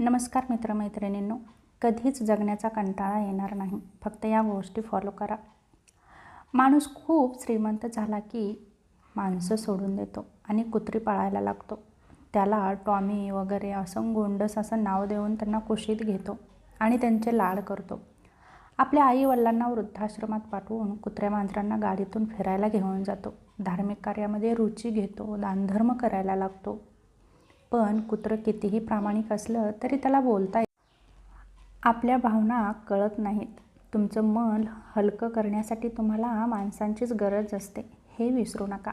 नमस्कार मित्रमैत्रिणींनो कधीच जगण्याचा कंटाळा येणार नाही. फक्त या गोष्टी फॉलो करा. माणूस खूप श्रीमंत झाला की माणसं सोडून देतो आणि कुत्री पाळायला लागतो. त्याला टॉमी वगैरे असं गोंडस असं नाव देऊन त्यांना कुशीत घेतो आणि त्यांचे लाड करतो. आपल्या आई वडिलांना वृद्धाश्रमात पाठवून कुत्र्या मांजरांना गाडीतून फिरायला घेऊन जातो. धार्मिक कार्यामध्ये रुची घेतो दानधर्म करायला लागतो. पण कुत्रं कितीही प्रामाणिक असलं तरी त्याला बोलता येत आपल्या भावना कळत नाहीत. तुमचं मन हलकं करण्यासाठी तुम्हाला माणसांचीच गरज असते. हे विसरू नका.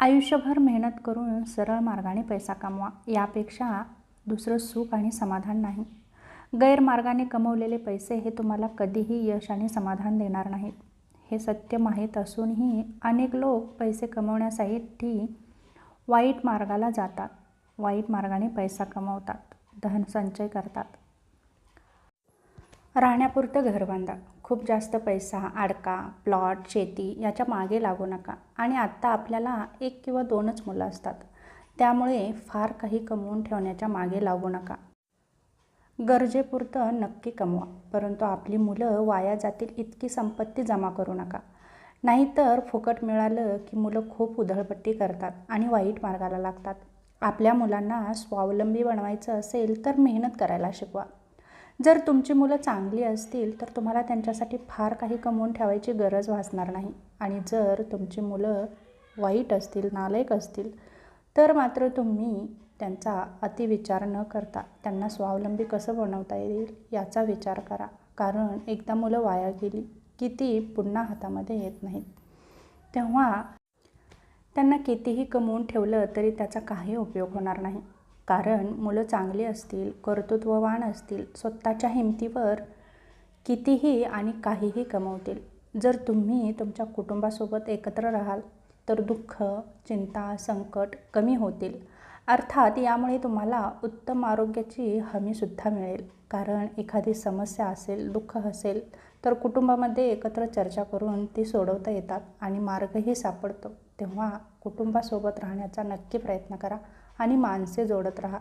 आयुष्यभर मेहनत करून सरळ मार्गाने पैसा कमवा. यापेक्षा दुसरं सुख आणि समाधान नाही. गैरमार्गाने कमवलेले पैसे हे तुम्हाला कधीही यश आणि समाधान देणार नाहीत. हे सत्य माहीत असूनही अनेक लोक पैसे कमवण्यासाठी वाईट मार्गाला जातात. वाईट मार्गाने पैसा कमवतात धन संचय करतात. राहण्यापुरतं घर बांधा खूप जास्त पैसा आडका प्लॉट शेती याच्या मागे लागू नका. आणि आत्ता आपल्याला एक किंवा दोनच मुलं असतात. त्यामुळे फार काही कमवून ठेवण्याच्या मागे लागू नका. गरजेपुरतं नक्की कमवा परंतु आपली मुलं वाया जातील इतकी संपत्ती जमा करू नका. नाहीतर फुकट मिळालं की मुलं खूप उधळपट्टी करतात आणि वाईट मार्गाला लागतात. आपल्या मुलांना स्वावलंबी बनवायचं असेल तर मेहनत करायला शिकवा. जर तुमची मुलं चांगली असतील तर तुम्हाला त्यांच्यासाठी फार काही कमवून ठेवायची गरज भासणार नाही. आणि जर तुमची मुलं वाईट असतील नालायक असतील तर मात्र तुम्ही त्यांचा अतिविचार न करता त्यांना स्वावलंबी कसं बनवता येईल याचा विचार करा. कारण एकदा मुलं वाया गेली की ती पुन्हा हातामध्ये येत नाहीत. तेव्हा त्यांना कितीही कमवून ठेवलं तरी त्याचा काही उपयोग होणार नाही. कारण मुलं चांगली असतील कर्तृत्ववान असतील स्वतःच्या हिमतीवर कितीही आणि काहीही कमवतील. जर तुम्ही तुमच्या कुटुंबासोबत एकत्र राहाल तर दुःख चिंता संकट कमी होतील. अर्थात यामुळे तुम्हाला उत्तम आरोग्याची हमीसुद्धा मिळेल. कारण एखादी समस्या असेल दुःख असेल तर कुटुंबामध्ये एकत्र चर्चा करून ती सोडवता येतात आणि मार्गही सापडतो. तेव्हा कुटुंबासोबत राहण्याचा नक्की प्रयत्न करा आणि माणसे जोडत राहा.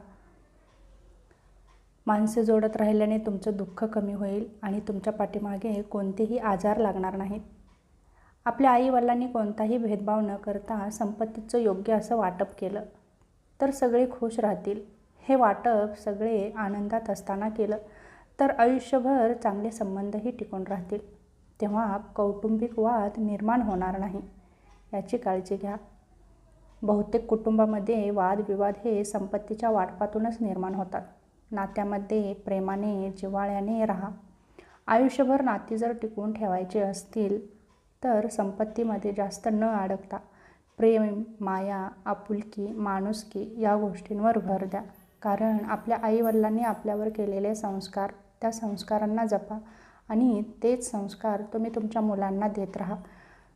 माणसे जोडत राहिल्याने तुमचं दुःख कमी होईल आणि तुमच्या पाठीमागे कोणतेही आजार लागणार नाहीत. आपल्या आईवडिलांनी कोणताही भेदभाव न करता संपत्तीचं योग्य असं वाटप केलं तर सगळे खुश राहतील. हे वाटप सगळे आनंदात असताना केलं. तर आयुष्यभर चांगले संबंधही टिकून राहतील. तेव्हा कौटुंबिक वाद निर्माण होणार नाही. याची काळजी घ्या. बहुतेक कुटुंबामध्ये वादविवाद हे संपत्तीच्या वाटपातूनच निर्माण होतात. नात्यामध्ये प्रेमाने जिव्हाळ्याने राहा. आयुष्यभर नाती जर टिकवून ठेवायची असतील तर संपत्तीमध्ये जास्त न अडकता प्रेम माया आपुलकी माणुसकी या गोष्टींवर भर द्या. कारण आपल्या आईवडिलांनी आपल्यावर केलेले संस्कार त्या संस्कारांना जपा आणि तेच संस्कार तुम्ही तुमच्या मुलांना देत राहा.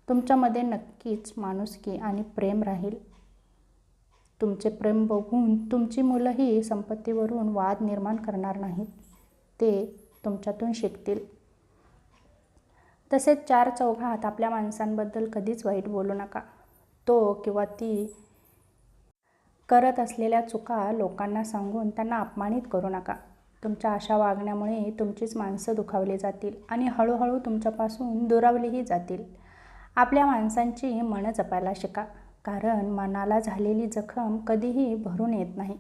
तुमच्यामध्ये नक्कीच माणुसकी आणि प्रेम राहील. तुमचे प्रेम बघून तुमची मुलंही संपत्तीवरून वाद निर्माण करणार नाहीत. ते तुमच्यातून शिकतील. तसेच चार चौघात आपल्या माणसांबद्दल कधीच वाईट बोलू नका. तो किंवा ती करत असलेल्या चुका लोकांना सांगून त्यांना अपमानित करू नका. तुमच्या अशा वागण्यामुळे तुमचीच माणसं दुखावली जातील आणि हळूहळू तुमच्यापासून दुरावलीही जातील. आपल्या माणसांची मनं जपायला शिका कारण मनाला झालेली जखम कधीही भरून येत नाही.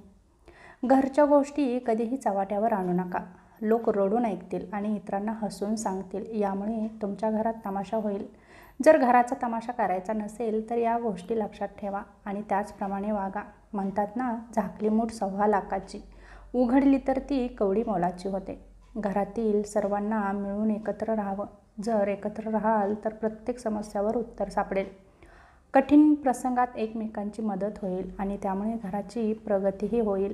घरच्या गोष्टी कधीही चवाट्यावर आणू नका. लोक रडून ऐकतील आणि इतरांना हसून सांगतील यामुळे तुमच्या घरात तमाशा होईल. जर घराचा तमाशा करायचा नसेल तर या गोष्टी लक्षात ठेवा आणि त्याचप्रमाणे वागा. म्हणतात ना झाकली मूठ सव्वा लाखाची. उघडली तर ती कवडी मोलाची होते. घरातील सर्वांना मिळून एकत्र राहावं. जर एकत्र राहाल तर प्रत्येक समस्यावर उत्तर सापडेल. कठीण प्रसंगात एकमेकांची मदत होईल आणि त्यामुळे घराची प्रगतीही होईल.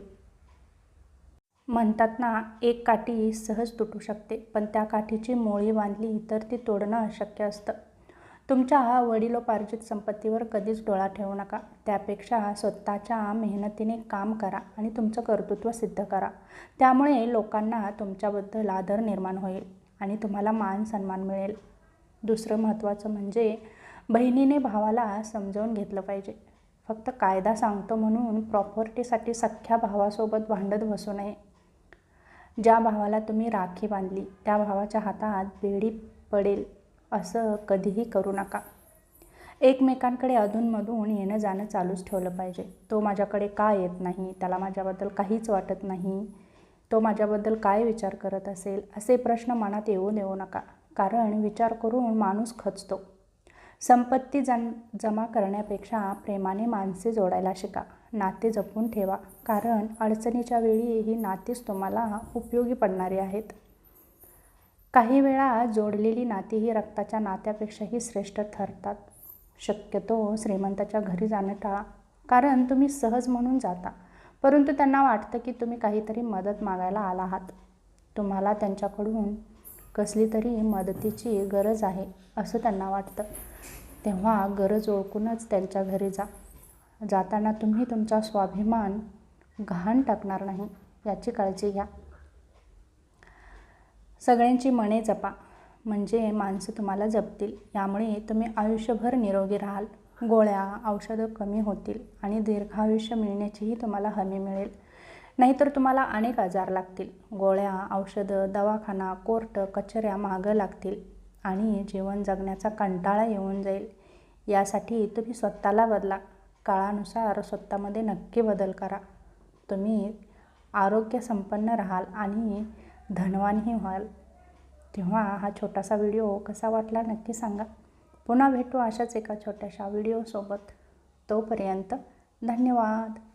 म्हणतात ना एक काठी सहज तुटू शकते पण त्या काठीची मोळी बांधली तर ती तोडणं अशक्य असतं. तुमच्या वडिलोपार्जित संपत्तीवर कधीच डोळा ठेवू नका. त्यापेक्षा स्वतःच्या मेहनतीने काम करा आणि तुमचं कर्तृत्व सिद्ध करा. त्यामुळे लोकांना तुमच्याबद्दल आदर निर्माण होईल आणि तुम्हाला मान सन्मान मिळेल. दुसरं महत्त्वाचं म्हणजे बहिणीने भावाला समजावून घेतलं पाहिजे. फक्त कायदा सांगतो म्हणून प्रॉपर्टीसाठी सख्ख्या भावासोबत भांडत बसू नये. ज्या भावाला तुम्ही राखी बांधली त्या भावाच्या हातात बेडी पडेल. असं कधीही करू नका. एकमेकांकडे अधूनमधून येणं जाणं चालूच ठेवलं पाहिजे. तो माझ्याकडे का येत नाही? त्याला माझ्याबद्दल काहीच वाटत नाही. तो माझ्याबद्दल काय विचार करत असेल? असे प्रश्न मनात येऊ देऊ नका. कारण विचार करून माणूस खचतो. संपत्ती जन जमा करण्यापेक्षा प्रेमाने माणसे जोडायला शिका. नाते जपून ठेवा. कारण अडचणीच्या वेळी ही नातेच तुम्हाला उपयोगी पडणारी आहेत. काही वेळा जोडलेली नाती ही रक्ताच्या नात्यापेक्षाही श्रेष्ठ ठरतात. शक्यतो श्रीमंताच्या घरी जाणं टाळा कारण तुम्ही सहज म्हणून जाता. परंतु त्यांना वाटतं की तुम्ही काहीतरी मदत मागायला आला आहात. तुम्हाला त्यांच्याकडून कसली तरी मदतीची गरज आहे असं त्यांना वाटतं. तेव्हा गरज ओळखूनच त्यांच्या घरी जा. जाताना तुम्ही तुमचा स्वाभिमान घाण टाकणार नाही याची काळजी घ्या. सगळ्यांची मने जपा. म्हणजे माणसं तुम्हाला जपतील. यामुळे तुम्ही आयुष्यभर निरोगी राहाल. गोळ्या औषधं कमी होतील आणि दीर्घायुष्य मिळण्याचीही तुम्हाला हमी मिळेल. नाहीतर तुम्हाला अनेक आजार लागतील. गोळ्या औषधं दवाखाना कोर्ट कचऱ्या मागं लागतील आणि जीवन जगण्याचा कंटाळा येऊन जाईल. यासाठी तुम्ही स्वतःला बदला. काळानुसार स्वतःमध्ये नक्की बदल करा. तुम्ही आरोग्यसंपन्न राहाल आणि धनवानही व्हाल. तेव्हा हा छोटासा व्हिडिओ कसा वाटला नक्की सांगा. पुन्हा भेटू अशाच एका छोट्याशा व्हिडिओसोबत. तोपर्यंत धन्यवाद.